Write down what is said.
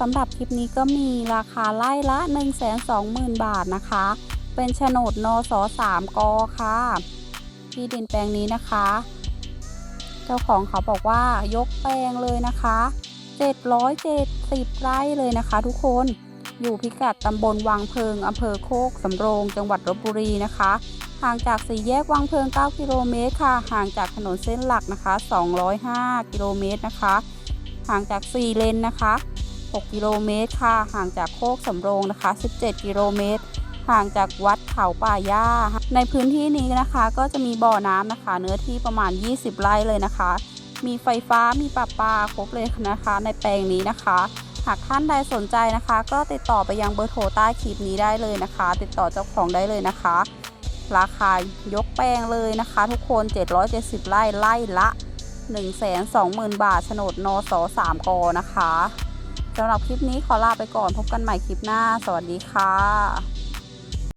สำหรับคลิปนี้ก็มีราคาไล่ละ 120,000 บาทนะคะ เป็นโฉนดนส3กค่ะ ที่ดินแปลงนี้นะคะ เจ้าของเขาบอกว่ายกแปลงเลยนะคะ 770 ไร่เลยนะคะทุกคน อยู่พิกัดตำบลวังเพิงอำเภอโคกสำโรง จังหวัดลบบุรีนะคะ ห่างจากสี่แยกวังเพิง 9 กิโลเมตรค่ะ ห่างจากถนนเส้นหลักนะคะ 205 กิโลเมตรนะคะ ห่างจาก 4 เลนนะคะ 6 กิโลเมตรค่ะ ห่างจากโคกสำโรงนะคะ 17 กิโลเมตร ห่างจากวัดเขาป่าย่า ในพื้นที่นี้นะคะ ก็จะมีบ่อน้ำนะคะ เนื้อที่ประมาณ 20 ไร่เลยนะคะ มีไฟฟ้า มีประปลาครบเลยนะคะ ในแปลงนี้นะคะ หากท่านใดสนใจนะคะ ก็ติดต่อไปยังเบอร์โทรใต้คลิปนี้ได้เลยนะคะ ติดต่อเจ้าของได้เลยนะคะ ราคายกแปลงเลยนะคะ ทุกคน 770 ไร่ไร่ละ120,000 บาทโฉนดนส3กนะคะ สำหรับคลิปนี้ขอลาไปก่อนพบกันใหม่คลิปหน้า สวัสดีค่ะ